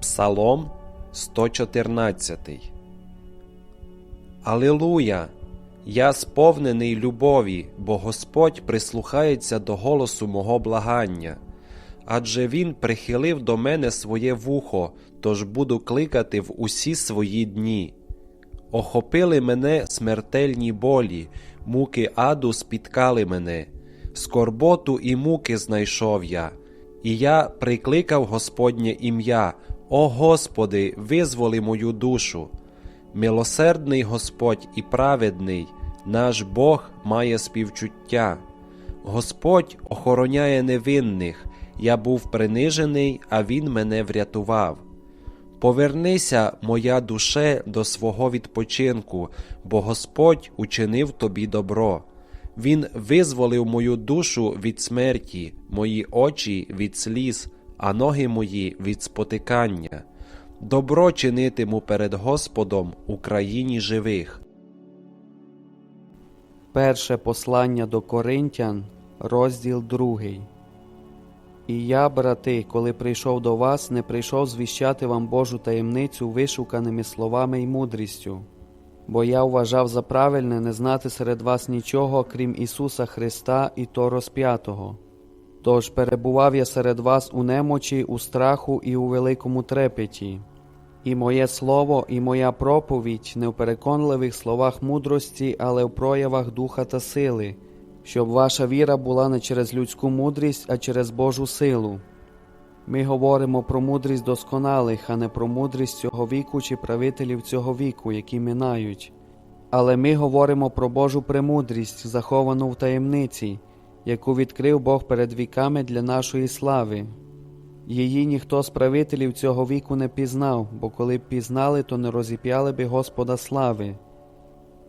Псалом 114 Алілуя! Я сповнений любові, бо Господь прислухається до голосу мого благання. Адже Він прихилив до мене своє вухо, тож буду кликати в усі свої дні. Охопили мене смертельні болі, муки аду спіткали мене, скорботу і муки знайшов я, і я прикликав Господнє ім'я, О Господи, визволи мою душу. Милосердний Господь і праведний, наш Бог має співчуття. Господь охороняє невинних, я був принижений, а Він мене врятував. Повернися, моя душе, до свого відпочинку, бо Господь учинив тобі добро. Він визволив мою душу від смерті, мої очі від сліз, а ноги мої від спотикання. Добро чинитиму перед Господом у країні живих. Перше послання до Коринтян, розділ 2. І я, брати, коли прийшов до вас, не прийшов звіщати вам Божу таємницю вишуканими словами й мудрістю, бо я вважав за правильне не знати серед вас нічого, крім Ісуса Христа і то розп'ятого. Тож перебував я серед вас у немочі, у страху і у великому трепеті. І моє слово, і моя проповідь не в переконливих словах мудрості, але в проявах духа та сили, щоб ваша віра була не через людську мудрість, а через Божу силу. Ми говоримо про мудрість досконалих, а не про мудрість цього віку чи правителів цього віку, які минають. Але ми говоримо про Божу премудрість, заховану в таємниці, яку відкрив Бог перед віками для нашої слави. Її ніхто з правителів цього віку не пізнав, бо коли б пізнали, то не розіп'яли би Господа слави.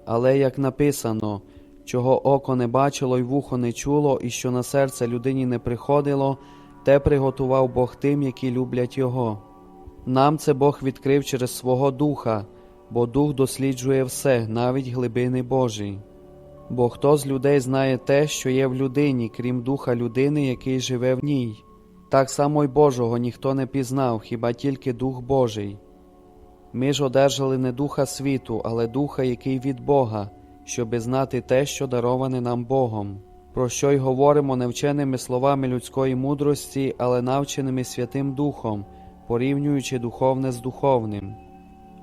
Але як написано, чого око не бачило й вухо не чуло, і що на серце людині не приходило, те приготував Бог тим, які люблять Його. Нам це Бог відкрив через свого Духа, бо Дух досліджує все, навіть глибини Божі. Бо хто з людей знає те, що є в людині, крім духа людини, який живе в ній. Так само й Божого ніхто не пізнав, хіба тільки Дух Божий. Ми ж одержали не духа світу, але духа, який від Бога, щоби знати те, що дароване нам Богом, про що й говоримо не вченими словами людської мудрості, але навченими Святим Духом, порівнюючи духовне з духовним.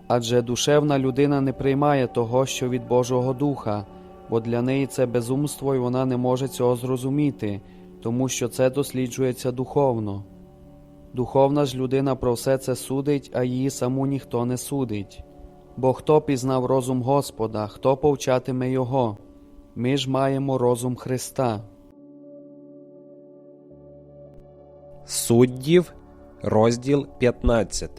Адже душевна людина не приймає того, що від Божого Духа, бо для неї це безумство, і вона не може цього зрозуміти тому що це досліджується духовно. Духовна ж людина про все це судить, а її саму ніхто не судить. Бо хто пізнав розум Господа, хто повчатиме Його? Ми ж маємо розум Христа. Суддів, розділ 15.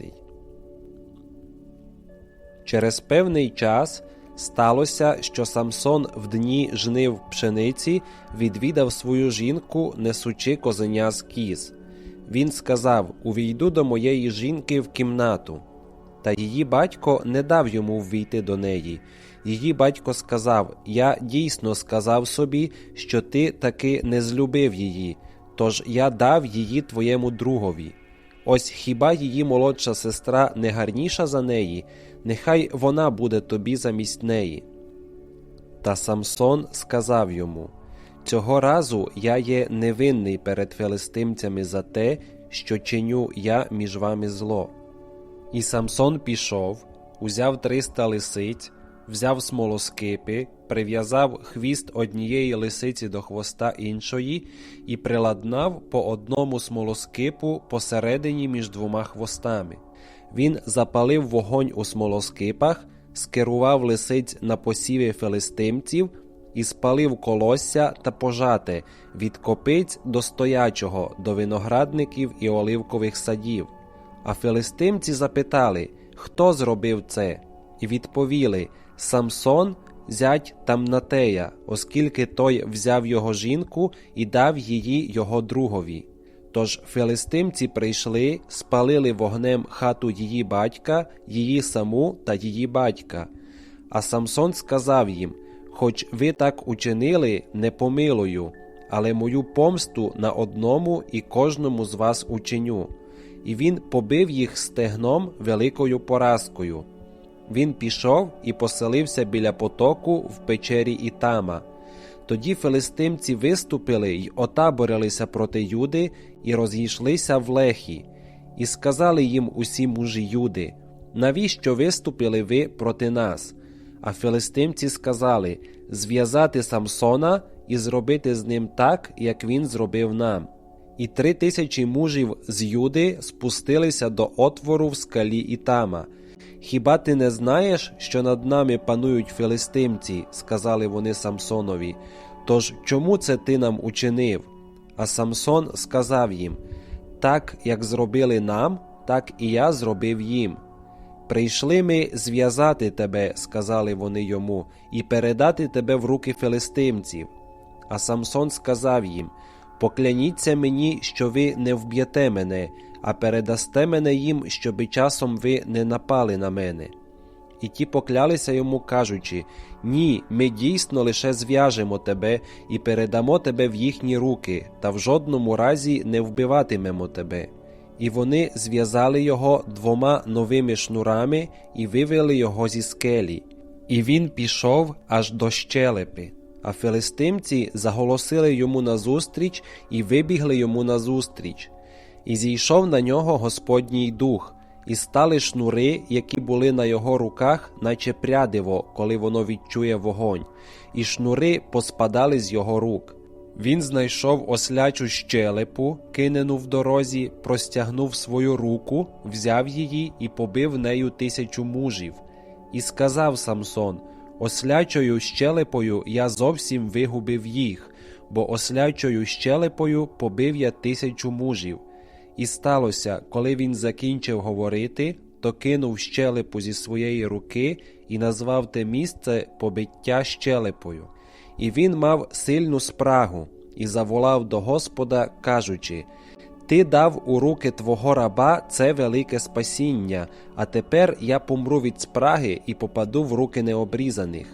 Через певний час Сталося, що Самсон в дні жнив пшениці відвідав свою жінку, несучи козеня з кіз. Він сказав: Увійду до моєї жінки в кімнату. Та її батько не дав йому ввійти до неї. Її батько сказав: Я дійсно сказав собі, що ти таки не злюбив її, тож я дав її твоєму другові. Ось хіба її молодша сестра не гарніша за неї, нехай вона буде тобі замість неї. Та Самсон сказав йому Цього разу я є невинний перед филистимцями за те, що чиню я між вами зло. І Самсон пішов, узяв триста лисиць, взяв смолоскипи, прив'язав хвіст однієї лисиці до хвоста іншої і приладнав по одному смолоскипу посередині між двома хвостами. Він запалив вогонь у смолоскипах, скерував лисиць на посіви филистимців і спалив колосся та пожати від копиць до стоячого, до виноградників і оливкових садів. А филистимці запитали, хто зробив це, і відповіли Самсон, зять Тамнатея, оскільки той взяв його жінку і дав її його другові. Тож филистимці прийшли, спалили вогнем хату її батька, її саму та її батька. А Самсон сказав їм: Хоч ви так учинили, не помилую, але мою помсту на одному і кожному з вас учиню. і він побив їх стегном великою поразкою. Він пішов і поселився біля потоку в печері Ітама. Тоді филистимці виступили й отаборилися проти Юди і розійшлися в лехі, і сказали їм усі мужі Юди: Навіщо виступили ви проти нас? А филистимці сказали зв'язати Самсона і зробити з ним так, як він зробив нам. І три тисячі мужів з Юди спустилися до отвору в скалі Ітама. Хіба ти не знаєш, що над нами панують филистимці? сказали вони Самсонові. Тож чому це ти нам учинив? А Самсон сказав їм: Так, як зробили нам, так і я зробив їм. Прийшли ми зв'язати тебе, сказали вони йому, і передати тебе в руки филистимців. А Самсон сказав їм: Покляніться мені, що ви не вб'єте мене, а передасте мене їм, щоби часом ви не напали на мене. І ті поклялися йому, кажучи: Ні, ми дійсно лише зв'яжемо тебе і передамо тебе в їхні руки, та в жодному разі не вбиватимемо тебе. І вони зв'язали його двома новими шнурами і вивели його зі скелі. І він пішов аж до щелепи. А филистимці заголосили йому назустріч і вибігли йому назустріч. І зійшов на нього Господній дух, і стали шнури, які були на його руках, наче прядиво, коли воно відчує вогонь, і шнури поспадали з його рук. Він знайшов ослячу щелепу, кинену в дорозі, простягнув свою руку, взяв її і побив нею тисячу мужів. І сказав Самсон: Ослячою щелепою я зовсім вигубив їх, бо ослячою щелепою побив я тисячу мужів. І сталося, коли він закінчив говорити, то кинув щелепу зі своєї руки і назвав те місце побиття щелепою. І він мав сильну спрагу і заволав до Господа, кажучи: Ти дав у руки твого раба це велике спасіння, а тепер я помру від спраги і попаду в руки необрізаних.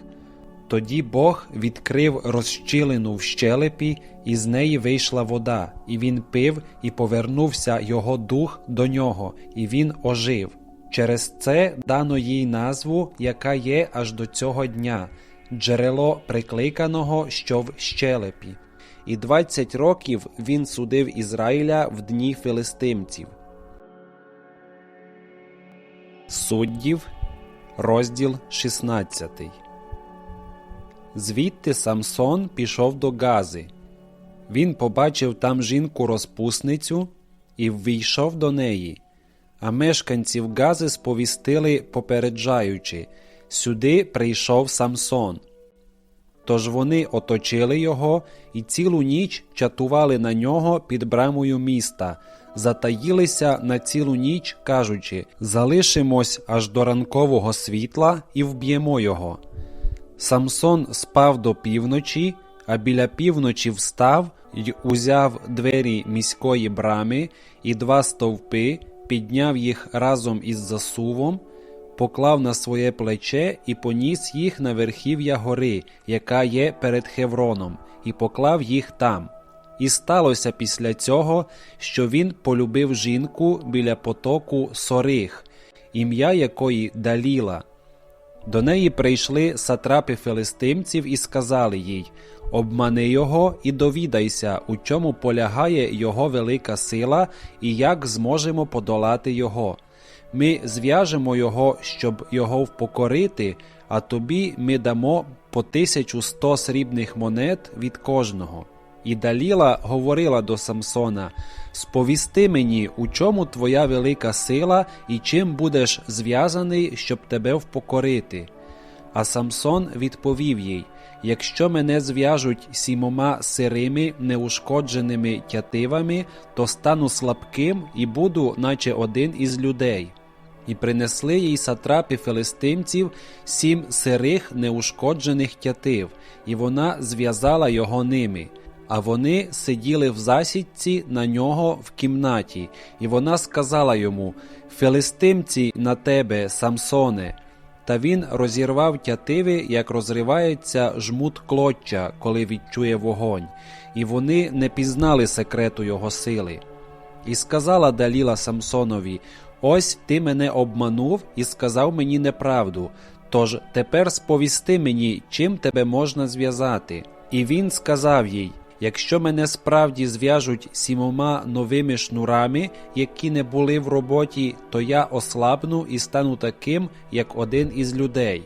Тоді Бог відкрив розщілину в щелепі, і з неї вийшла вода, і він пив, і повернувся його дух до нього, і він ожив. Через це дано їй назву, яка є аж до цього дня джерело прикликаного, що в щелепі. І двадцять років він судив Ізраїля в дні филистимців. Суддів, розділ 16 Звідти Самсон пішов до Гази. Він побачив там жінку розпусницю і ввійшов до неї. А мешканців Гази сповістили, попереджаючи сюди прийшов Самсон. Тож вони оточили його і цілу ніч чатували на нього під брамою міста, затаїлися на цілу ніч, кажучи залишимось аж до ранкового світла і вб'ємо його. Самсон спав до півночі, а біля півночі встав й узяв двері міської брами і два стовпи, підняв їх разом із засувом, поклав на своє плече і поніс їх на верхів'я гори, яка є перед Хевроном, і поклав їх там. І сталося після цього, що він полюбив жінку біля потоку Сорих, ім'я якої Даліла. До неї прийшли сатрапи филистимців і сказали їй Обмани його і довідайся, у чому полягає його велика сила і як зможемо подолати його. Ми зв'яжемо його, щоб його впокорити, а тобі ми дамо по тисячу сто срібних монет від кожного. І Даліла говорила до Самсона Сповісти мені, у чому твоя велика сила і чим будеш зв'язаний, щоб тебе впокорити. А Самсон відповів їй Якщо мене зв'яжуть сімома сирими, неушкодженими тятивами, то стану слабким і буду, наче один із людей. І принесли їй сатрапи филистимців сім сирих неушкоджених тятив, і вона зв'язала його ними. А вони сиділи в засідці на нього в кімнаті, і вона сказала йому: Филистимці на тебе, Самсоне. Та він розірвав тятиви, як розривається жмут клоччя, коли відчує вогонь, і вони не пізнали секрету його сили. І сказала Даліла Самсонові: Ось ти мене обманув і сказав мені неправду. Тож тепер сповісти мені, чим тебе можна зв'язати. І він сказав їй: Якщо мене справді зв'яжуть сімома новими шнурами, які не були в роботі, то я ослабну і стану таким, як один із людей.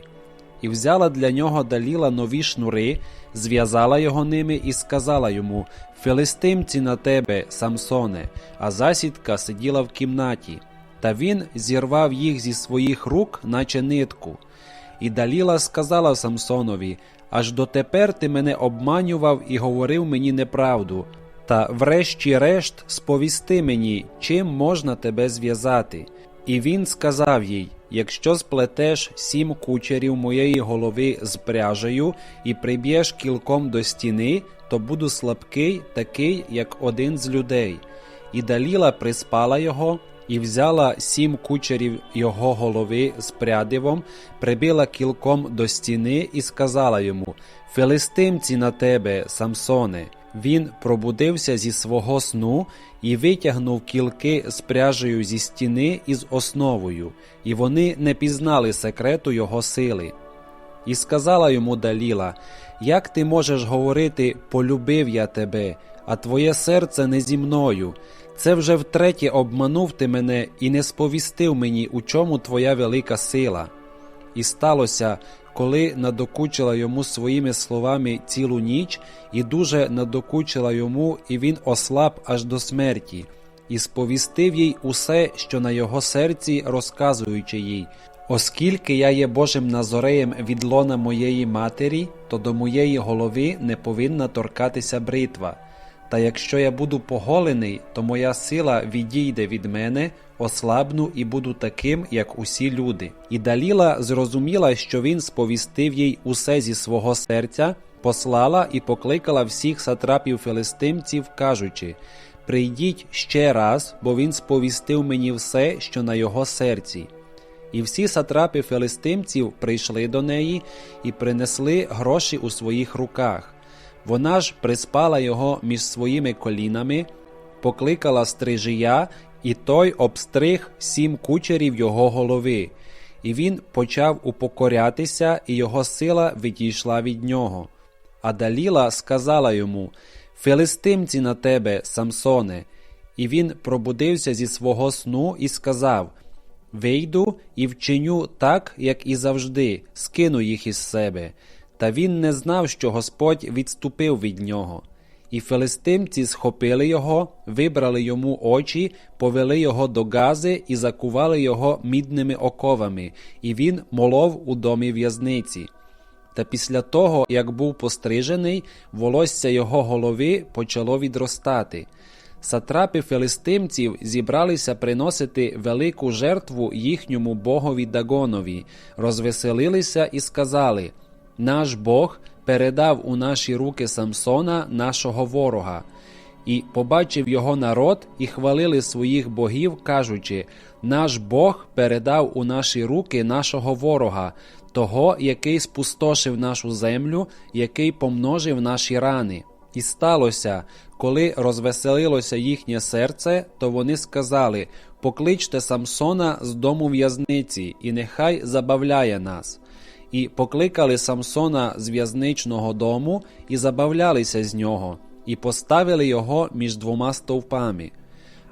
І взяла для нього Даліла нові шнури, зв'язала його ними і сказала йому: Филистимці на тебе, Самсоне, а засідка сиділа в кімнаті. Та він зірвав їх зі своїх рук, наче нитку. І Даліла сказала Самсонові: Аж дотепер ти мене обманював і говорив мені неправду. Та врешті-решт сповісти мені, чим можна тебе зв'язати. І він сказав їй: Якщо сплетеш сім кучерів моєї голови з пряжею і приб'єш кілком до стіни, то буду слабкий, такий, як один з людей. І Даліла приспала його, і взяла сім кучерів його голови з прядивом, прибила кілком до стіни і сказала йому: Филистимці на тебе, Самсоне. Він пробудився зі свого сну і витягнув кілки з пряжею зі стіни із основою, і вони не пізнали секрету його сили. І сказала йому Даліла: Як ти можеш говорити, полюбив я тебе, а твоє серце не зі мною? Це вже втретє обманув ти мене і не сповістив мені, у чому твоя велика сила. І сталося, коли надокучила йому своїми словами цілу ніч, і дуже надокучила йому, і він ослаб аж до смерті, і сповістив їй усе, що на його серці, розказуючи їй. Оскільки я є Божим назореєм від лона моєї матері, то до моєї голови не повинна торкатися бритва. Та якщо я буду поголений, то моя сила відійде від мене, ослабну і буду таким, як усі люди. І Даліла зрозуміла, що він сповістив їй усе зі свого серця, послала і покликала всіх сатрапів филистимців, кажучи: Прийдіть ще раз, бо він сповістив мені все, що на його серці. І всі сатрапи филистимців прийшли до неї і принесли гроші у своїх руках. Вона ж приспала його між своїми колінами, покликала стрижія, і той обстриг сім кучерів його голови. І він почав упокорятися, і його сила відійшла від нього. А Даліла сказала йому: Филистимці на тебе, Самсоне. І він пробудився зі свого сну і сказав: Вийду і вчиню так, як і завжди, скину їх із себе. Та він не знав, що Господь відступив від нього. І филистимці схопили його, вибрали йому очі, повели його до Гази і закували його мідними оковами, і він молов у домі в'язниці. Та після того, як був пострижений, волосся його голови почало відростати. Сатрапи филистимців зібралися приносити велику жертву їхньому богові Дагонові, розвеселилися і сказали: Наш Бог передав у наші руки Самсона, нашого ворога. І побачив його народ і хвалили своїх богів, кажучи: Наш Бог передав у наші руки нашого ворога, того, який спустошив нашу землю, який помножив наші рани. І сталося, коли розвеселилося їхнє серце, то вони сказали: Покличте Самсона з дому в'язниці, і нехай забавляє нас. І покликали Самсона з в'язничного дому і забавлялися з нього, і поставили його між двома стовпами.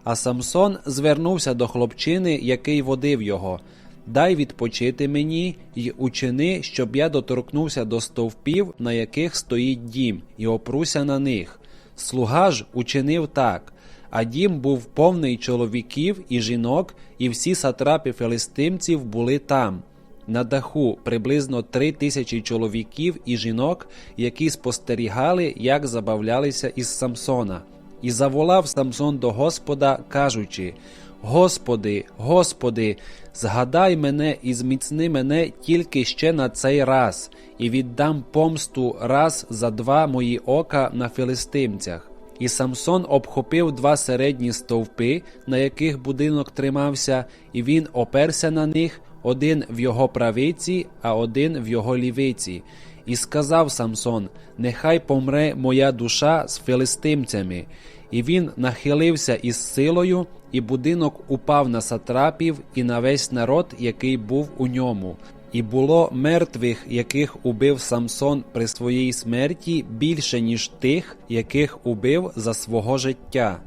А Самсон звернувся до хлопчини, який водив його. Дай відпочити мені й учини, щоб я доторкнувся до стовпів, на яких стоїть дім, і опруся на них. Слуга ж учинив так. А дім був повний чоловіків і жінок, і всі сатрапи филистимців були там. На даху приблизно три тисячі чоловіків і жінок, які спостерігали, як забавлялися із Самсона. І заволав Самсон до Господа, кажучи: Господи, Господи, згадай мене і зміцни мене тільки ще на цей раз, і віддам помсту раз за два мої ока на филистимцях. І Самсон обхопив два середні стовпи, на яких будинок тримався, і він оперся на них, один в його правиці, а один в його лівиці. І сказав Самсон: Нехай помре моя душа з филистимцями. І він нахилився із силою, і будинок упав на сатрапів і на весь народ, який був у ньому. І було мертвих, яких убив Самсон при своїй смерті, більше, ніж тих, яких убив за свого життя.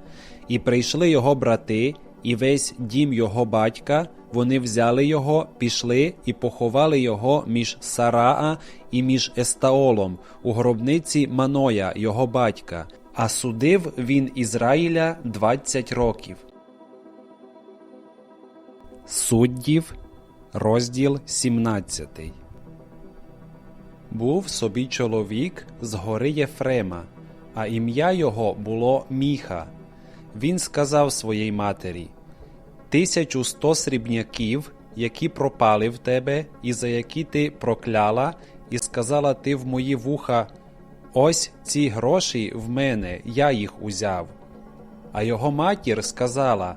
І прийшли його брати, і весь дім його батька. Вони взяли його, пішли і поховали його між Сараа і між Естаолом у гробниці Маноя, його батька. А судив він Ізраїля 20 років. Суддів, розділ 17. Був собі чоловік з гори Єфрема, а ім'я його було Міха. Він сказав своїй матері: Тисячу сто срібняків, які пропали в тебе, і за які ти прокляла, і сказала ти в мої вуха: Ось ці гроші в мене, я їх узяв. А його матір сказала: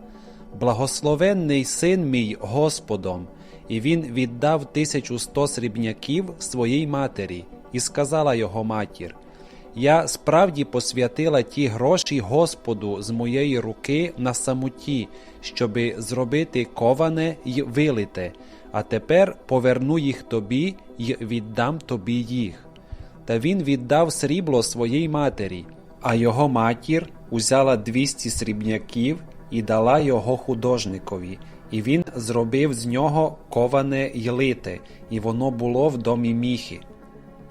Благословенний син мій Господом, і він віддав тисячу сто срібняків своїй матері, і сказала його матір: Я справді посвятила ті гроші Господу з моєї руки на самоті, щоби зробити коване й вилите, а тепер поверну їх тобі й віддам тобі їх. Та він віддав срібло своїй матері, а його матір узяла двісті срібняків і дала його художникові, і він зробив з нього коване й лите, і воно було в домі міхи.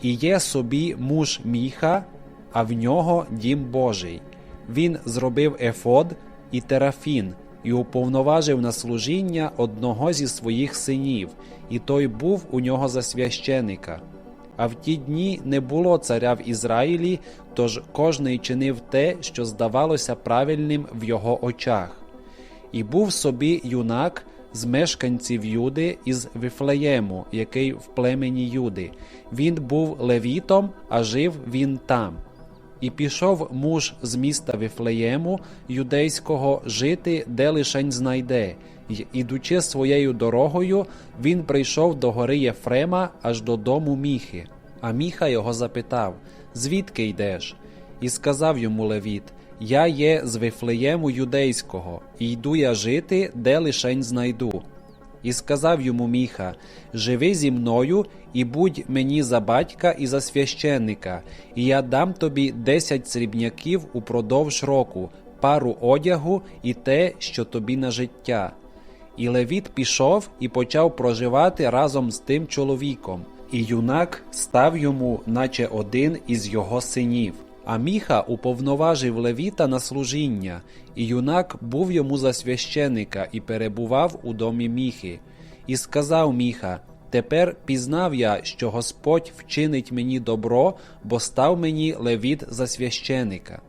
І є собі муж міха, а в нього дім Божий. Він зробив ефод і терафін, і уповноважив на служіння одного зі своїх синів, і той був у нього за священика. А в ті дні не було царя в Ізраїлі, тож кожний чинив те, що здавалося правильним в його очах. І був собі юнак з мешканців Юди із Вифлеєму, який в племені Юди. Він був левітом, а жив він там. І пішов муж з міста Вифлеєму юдейського жити, де лишень знайде, й, ідучи своєю дорогою, він прийшов до гори Єфрема аж до дому Міхи. А Міха його запитав: Звідки йдеш? І сказав йому Левіт: Я є з Вифлеєму юдейського, і йду я жити, де лишень знайду. І сказав йому Міха: Живи зі мною і будь мені за батька і за священника, і я дам тобі десять срібняків упродовж року, пару одягу і те, що тобі на життя. І Левіт пішов і почав проживати разом з тим чоловіком, і юнак став йому, наче один із його синів. А Міха уповноважив Левіта на служіння, і юнак був йому за священика і перебував у домі Міхи. І сказав Міха: Тепер пізнав я, що Господь вчинить мені добро, бо став мені Левіт за священика.